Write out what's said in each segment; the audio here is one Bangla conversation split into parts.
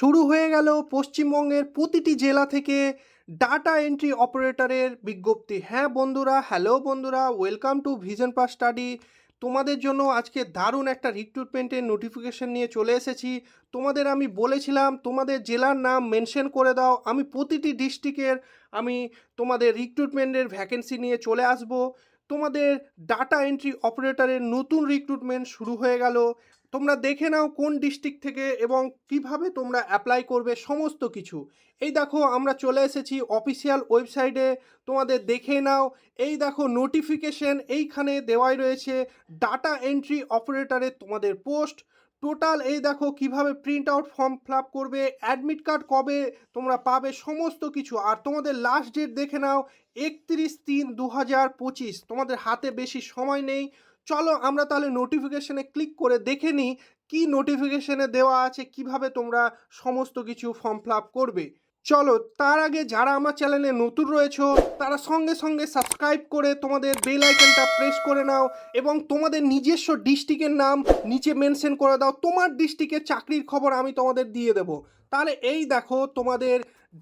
শুরু হয়ে গেল পশ্চিমবঙ্গের প্রতিটি জেলা থেকে ডাটা এন্ট্রি অপারেটরের বিজ্ঞপ্তি। হ্যাঁ বন্ধুরা হ্যালো বন্ধুরা welcome to vision pass study তোমাদের জন্য আজকে দারুণ একটা রিক্রুটমেন্টের নোটিফিকেশন নিয়ে চলে এসেছি। তোমাদের আমি বলেছিলাম, তোমাদের জেলার নাম মেনশন করে দাও। আমি প্রতিটি ডিস্ট্রিক্টের আমি তোমাদের রিক্রুটমেন্টের ভ্যাকেন্সি নিয়ে চলে আসব। তোমাদের ডাটা এন্ট্রি অপারেটরের নতুন রিক্রুটমেন্ট শুরু হয়ে গেল। তোমরা দেখে নাও কোন ডিস্ট্রিক্ট থেকে এবং কীভাবে তোমরা অ্যাপ্লাই করবে সমস্ত কিছু। এই দেখো, আমরা চলে এসেছি অফিসিয়াল ওয়েবসাইটে তোমাদের দেখে নাও। এই দেখো নোটিফিকেশন এইখানে দেওয়াই রয়েছে ডাটা এন্ট্রি অপারেটরের তোমাদের পোস্ট টোটাল এই দেখো, কীভাবে প্রিন্ট আউট ফর্ম ফিল করবে অ্যাডমিট কার্ড কবে তোমরা পাবে, সমস্ত কিছু। আর তোমাদের লাস্ট ডেট দেখে নাও, একত্রিশ তিন দু হাজার পঁচিশ। তোমাদের হাতে বেশি সময় নেই। চলো আমরা তাহলে নোটিফিকেশনে ক্লিক করে দেখে নিই কী নোটিফিকেশনে দেওয়া আছে, কীভাবে তোমরা সমস্ত কিছু ফর্ম ফিল করবে। চলো তার আগে যারা আমার চ্যানেলে নতুন রয়েছো, তারা সঙ্গে সঙ্গে সাবস্ক্রাইব করে তোমাদের বেল আইকনটা প্রেস করে নাও এবং তোমাদের নিজস্ব ডিস্ট্রিক্টের নাম নিচে মেনশন করে দাও। তোমার ডিস্ট্রিক্টের চাকরির খবর আমি তোমাদের দিয়ে দেবো। তাহলে এই দেখো তোমাদের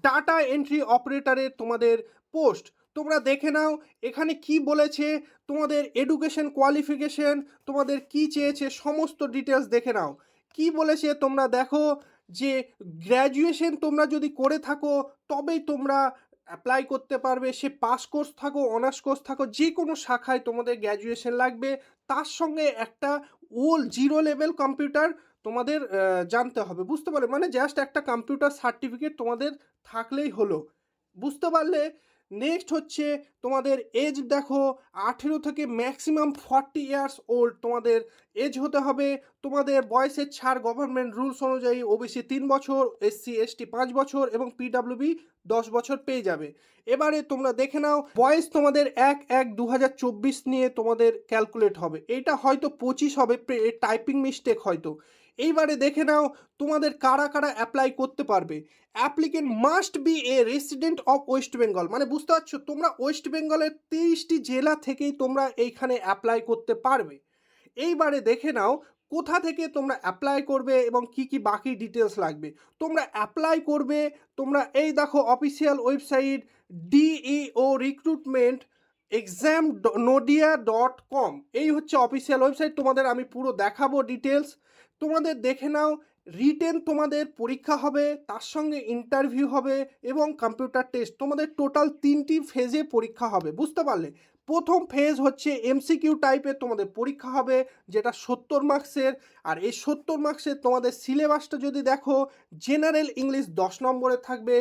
ডাটা এন্ট্রি অপারেটরের তোমাদের পোস্ট তোমরা দেখে নাও, এখানে কি বলেছে, তোমাদের এডুকেশন কোয়ালিফিকেশন তোমাদের কি চেয়েছে, সমস্ত ডিটেলস দেখে নাও। কি বলেছে তোমরা দেখো, যে গ্র্যাজুয়েশন তোমরা যদি করে থাকো, তবেই তোমরা অ্যাপ্লাই করতে পারবে, সে পাস কোর্স থাকো অনার্স কোর্স থাকো, যে কোনো শাখায় তোমাদের গ্র্যাজুয়েশন লাগবে। তার সঙ্গে একটা ওল জিরো লেভেল কম্পিউটার তোমাদের জানতে হবে, বুঝতে পারলে? মানে জাস্ট একটা কম্পিউটার সার্টিফিকেট তোমাদের থাকলেই হলো। বুঝতে পারলে নেক্সট হচ্ছে তোমাদের এজ দেখো, আঠেরো থেকে ম্যাক্সিমাম ফর্টি ইয়ার্স ওল্ড তোমাদের এজ হতে হবে। তোমাদের বয়সের ছাড় গভর্নমেন্ট রুলস অনুযায়ী ওবিসি তিন বছর এসসি এসটি পাঁচ বছর এবং পিডাব্লিউবি দশ বছর পেয়ে যাবে। এবারে তোমরা দেখে নাও, বয়স তোমাদের এক এক দু নিয়ে তোমাদের ক্যালকুলেট হবে। এটা হয়তো পঁচিশ হবে টাইপিং মিস্টেক হয়তো। এইবারে দেখে নাও তোমাদের কারা কারা অ্যাপ্লাই করতে পারবে। Applicant must be a resident of West Bengal মানে বুঝতে পারছ? তোমরা ওয়েস্ট বেঙ্গলের তেইশটি জেলা থেকেই তোমরা এইখানে অ্যাপ্লাই করতে পারবে। এইবারে দেখে নাও কোথা থেকে তোমরা অ্যাপ্লাই করবে এবং কি কি বাকি ডিটেলস লাগবে। তোমরা অ্যাপ্লাই করবে, তোমরা এই দেখো official website DEO recruitment exam Nadia dot com এই হচ্ছে অফিসিয়াল ওয়েবসাইট তোমাদের আমি পুরো দেখাবো ডিটেলস তোমাদের দেখে নাও রিটেন তোমাদের পরীক্ষা হবে, তার সঙ্গে ইন্টারভিউ হবে এবং কম্পিউটার টেস্ট তোমাদের টোটাল তিনটি ফেজে পরীক্ষা হবে, বুঝতে পারলে? প্রথম ফেজ হচ্ছে এমসিকিউ টাইপের তোমাদের পরীক্ষা হবে, যেটা সত্তর মার্কসের আর এই সত্তর মার্কসের তোমাদের সিলেবাসটা যদি দেখো জেনারেল ইংলিশ দশ নম্বরে থাকবে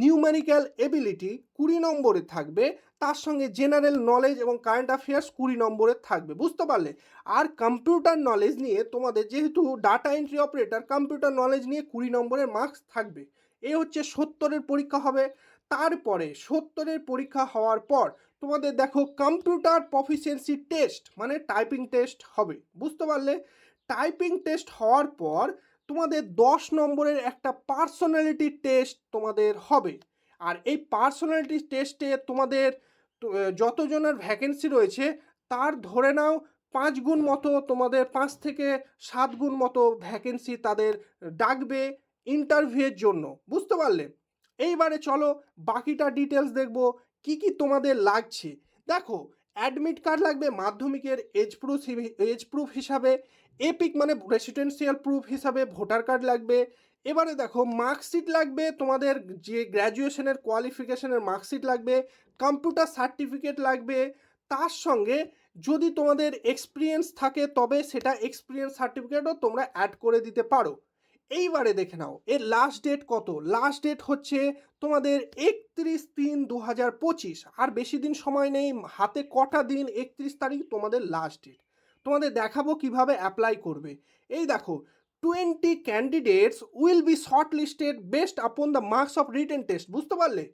নিউমেরিক্যাল এবিলিটি কুড়ি নম্বরে থাকবে তার সঙ্গে জেনারেল নলেজ এবং কারেন্ট অ্যাফেয়ার্স কুড়ি নম্বরে থাকবে, বুঝতে পারলে? আর কম্পিউটার নলেজ নিয়ে তোমাদের যেহেতু data entry operator computer knowledge নিয়ে কুড়ি নম্বরের মার্কস থাকবে। এ হচ্ছে সত্তরের পরীক্ষা হবে। তারপরে সত্তরের পরীক্ষা হওয়ার পর তোমাদের দেখো কম্পিউটার প্রফিসিয়েন্সি টেস্ট মানে টাইপিং টেস্ট হবে, বুঝতে পারলে? টাইপিং টেস্ট হওয়ার পর তোমাদের দশ নম্বরের একটা পার্সোনালিটি টেস্ট তোমাদের হবে। আর এই পার্সোনালিটি টেস্টে তোমাদের যতজনের ভ্যাকেন্সি রয়েছে, তার ধরে নাও পাঁচ গুণ মতো তোমাদের পাঁচ থেকে সাত গুণ মতো ভ্যাকেন্সি তাদের ডাকবে ইন্টারভিউয়ের জন্য। বুঝতে পারলে? এইবারে চলো বাকিটা ডিটেলস দেখব, কি কি তোমাদের লাগছে। দেখো অ্যাডমিট কার্ড লাগবে মাধ্যমিকের এজ প্রুফ এজ প্রুফ হিসাবে এপিক মানে রেসিডেন্সিয়াল প্রুফ হিসাবে ভোটার কার্ড লাগবে এবারে দেখো মার্কশিট লাগবে, তোমাদের যে গ্র্যাজুয়েশনের কোয়ালিফিকেশনের মার্কশিট লাগবে কম্পিউটার সার্টিফিকেট লাগবে। তার সঙ্গে যদি তোমাদের এক্সপিরিয়েন্স থাকে, তবে সেটা এক্সপিরিয়েন্স সার্টিফিকেটও তোমরা অ্যাড করে দিতে পারো। এইবারে দেখে নাও, এর লাস্ট ডেট কত? লাস্ট ডেট হচ্ছে তোমাদের একত্রিশ তিন দু হাজার পঁচিশ। আর বেশি দিন সময় নেই, হাতে কটা দিন, একত্রিশ তারিখ তোমাদের লাস্ট ডেট তোমাদের দেখাবো কীভাবে অ্যাপ্লাই করবে। এই দেখো twenty candidates will be short listed based upon the marks of written test বুঝতে পারলে?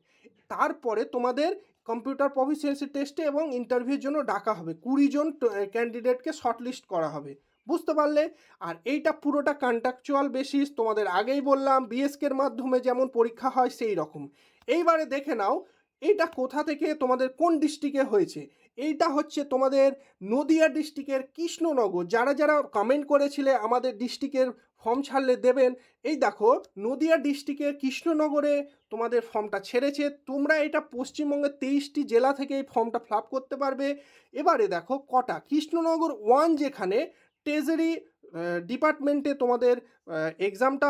তারপরে তোমাদের কম্পিউটার প্রফিসিয়েন্সি টেস্টে এবং ইন্টারভিউর জন্য ডাকা হবে। কুড়ি জন ক্যান্ডিডেটকে শর্টলিস্ট করা হবে। বুঝতে পারলে? আর এইটা পুরোটা কন্ট্রাকচুয়াল বেসিস তোমাদের আগেই বললাম বিএসকের মাধ্যমে যেমন পরীক্ষা হয় সেই রকম এইবারে দেখে নাও, এটা কোথা থেকে, তোমাদের কোন ডিস্ট্রিক্টে হয়েছে। এইটা হচ্ছে তোমাদের নদিয়া ডিস্ট্রিক্টের কৃষ্ণনগর। যারা যারা কমেন্ট করেছিলে আমাদের ডিস্ট্রিক্টের ফর্ম ছাড়লে দেবেন। এই দেখো, নদিয়া ডিস্ট্রিক্টের কৃষ্ণনগরে তোমাদের ফর্মটা ছেড়েছে। তোমরা এটা পশ্চিমবঙ্গের তেইশটি জেলা থেকে এই ফর্মটা ফ্লাপ করতে পারবে। এবারে দেখো কটা। কৃষ্ণনগর ওয়ান যেখানে ট্রেজারি ডিপার্টমেন্টে তোমাদের এক্সামটা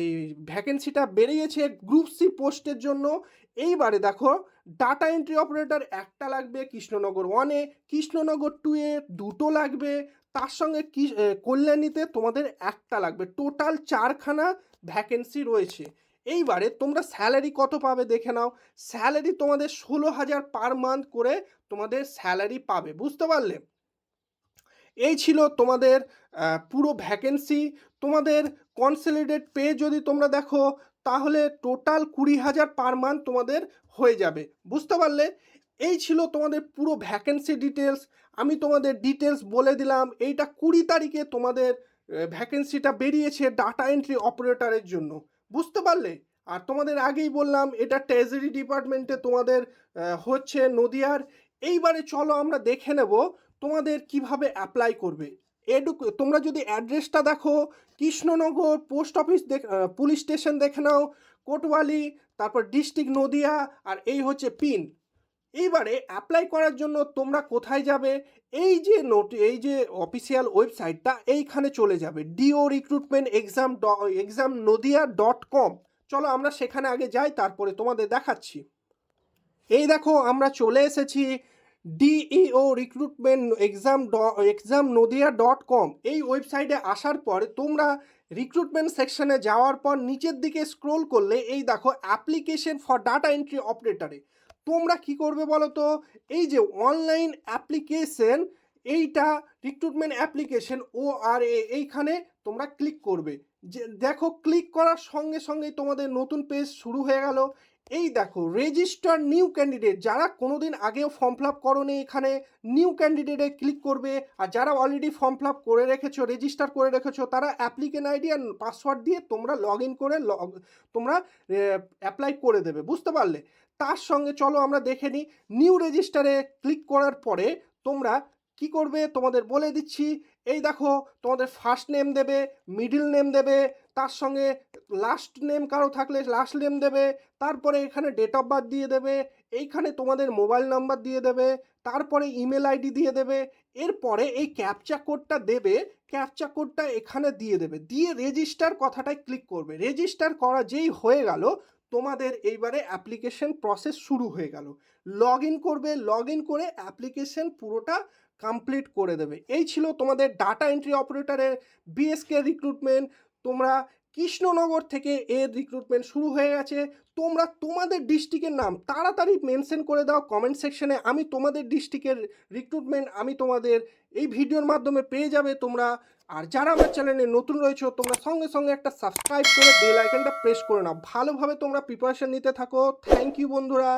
এই ভ্যাকেন্সিটা বেরিয়েছে গ্রুপ সি পোস্টের জন্য। এইবারে দেখো ডাটা এন্ট্রি অপারেটর একটা লাগবে কৃষ্ণনগর ওয়ানে কৃষ্ণনগর টুয়ে দুটো লাগবে। তার সঙ্গে কি কল্যাণীতে তোমাদের একটা লাগবে। টোটাল চারখানা ভ্যাকেন্সি রয়েছে। এইবারে তোমরা স্যালারি কত পাবে দেখে নাও। স্যালারি তোমাদের ষোলো হাজার পার মান্থ করে তোমাদের স্যালারি পাবে, বুঝতে পারলে? এই ছিল তোমাদের পুরো ভ্যাকেন্সি তোমাদের কনসলিডেট পে যদি তোমরা দেখো, তাহলে টোটাল কুড়ি হাজার পার মান্থ তোমাদের হয়ে যাবে। বুঝতে পারলে? এই ছিল তোমাদের পুরো ভ্যাকেন্সি ডিটেলস আমি তোমাদের ডিটেলস বলে দিলাম, এইটা কুড়ি তারিখে তোমাদের ভ্যাকেন্সিটা বেরিয়েছে ডাটা এন্ট্রি অপারেটরের জন্য। বুঝতে পারলে? আর তোমাদের আগেই বললাম, এটা ট্রেজারি ডিপার্টমেন্টে তোমাদের হচ্ছে নদিয়ার। এইবারে চলো আমরা দেখে নেব তোমাদের কীভাবে অ্যাপ্লাই করবে? এডু তোমরা যদি অ্যাড্রেসটা দেখো, Krishnanagar post office police station দেখে নাও, কোটওয়ালি, তারপর ডিস্ট্রিক্ট নদিয়া, আর এই হচ্ছে পিন এইবারে অ্যাপ্লাই করার জন্য তোমরা কোথায় যাবে? এই যে নোট এই যে অফিসিয়াল ওয়েবসাইটটা এইখানে চলে যাবে। ডিও রিক্রুটমেন্ট এক্সাম ড এক্সাম নদিয়া ডট কম চলো আমরা সেখানে আগে যাই, তারপরে তোমাদের দেখাচ্ছি। এই দেখো, আমরা চলে এসেছি DEO recruitment exam exam Nadia dot com এই ওয়েবসাইটে আসার পর তোমরা রিক্রুটমেন্ট সেকশনে যাওয়ার পর নিচের দিকে স্ক্রোল করলে এই দেখো অ্যাপ্লিকেশন ফর ডাটা এন্ট্রি অপারেটারে তোমরা কি করবে বলো তো এই যে অনলাইন অ্যাপ্লিকেশন এইটা রিক্রুটমেন্ট অ্যাপ্লিকেশন ও আর এ এইখানে তোমরা ক্লিক করবে। যে, দেখো ক্লিক করার সঙ্গে সঙ্গেই তোমাদের নতুন পেজ শুরু হয়ে গেল। এই দেখো রেজিস্টার নিউ ক্যান্ডিডেট যারা কোনোদিন আগেও ফর্ম ফিল আপ করোনি এখানে নিউ ক্যান্ডিডেটে ক্লিক করবে। আর যারা অলরেডি ফর্ম ফিল আপ করে রেখেছো রেজিস্টার করে রেখেছো, তারা অ্যাপ্লিকেন আইডি আর পাসওয়ার্ড দিয়ে তোমরা লগ ইন করে তোমরা অ্যাপ্লাই করে দেবে, বুঝতে পারলে? তার সঙ্গে চলো আমরা দেখে নিই নিউ রেজিস্টারে ক্লিক করার পরে তোমরা কি করবে? তোমাদের বলে দিচ্ছি, এই দেখো, তোমাদের ফার্স্ট নেম দেবে মিডিল নেম দেবে তার সঙ্গে লাস্ট নেম কারও থাকলে লাস্ট নেম দেবে, তারপরে এখানে ডেট অফ বার্থ দিয়ে দেবে, এইখানে তোমাদের মোবাইল নাম্বার দিয়ে দেবে, তারপরে ইমেল আইডি দিয়ে দেবে, এরপরে এই ক্যাপচা কোডটা দেবে ক্যাপচা কোডটা এখানে দিয়ে দেবে, দিয়ে রেজিস্টার কথাটায় ক্লিক করবে। রেজিস্টার করা যেই হয়ে গেল, তোমাদের এইবারে অ্যাপ্লিকেশন প্রসেস শুরু হয়ে গেল। লগ ইন করবে লগ ইন করে অ্যাপ্লিকেশন পুরোটা কমপ্লিট করে দেবে। এই ছিল তোমাদের ডাটা এন্ট্রি অপারেটরের বিএসকে রিক্রুটমেন্ট তোমরা কৃষ্ণনগর থেকে এর রিক্রুটমেন্ট শুরু হয়ে গেছে। তোমরা তোমাদের ডিস্ট্রিক্টের নাম তাড়াতাড়ি মেনশন করে দাও কমেন্ট সেকশনে আমি তোমাদের ডিস্ট্রিক্টের রিক্রুটমেন্ট আমি তোমাদের এই ভিডিওর মাধ্যমে পেয়ে যাবে তোমরা। আর যারা আমার চ্যানেলে নতুন রয়েছে, তোমরা সঙ্গে সঙ্গে একটা সাবস্ক্রাইব করে বেল আইকনটা প্রেস করে নাও। ভালোভাবে তোমরা প্রিপারেশন নিতে থাকো। থ্যাংক ইউ বন্ধুরা।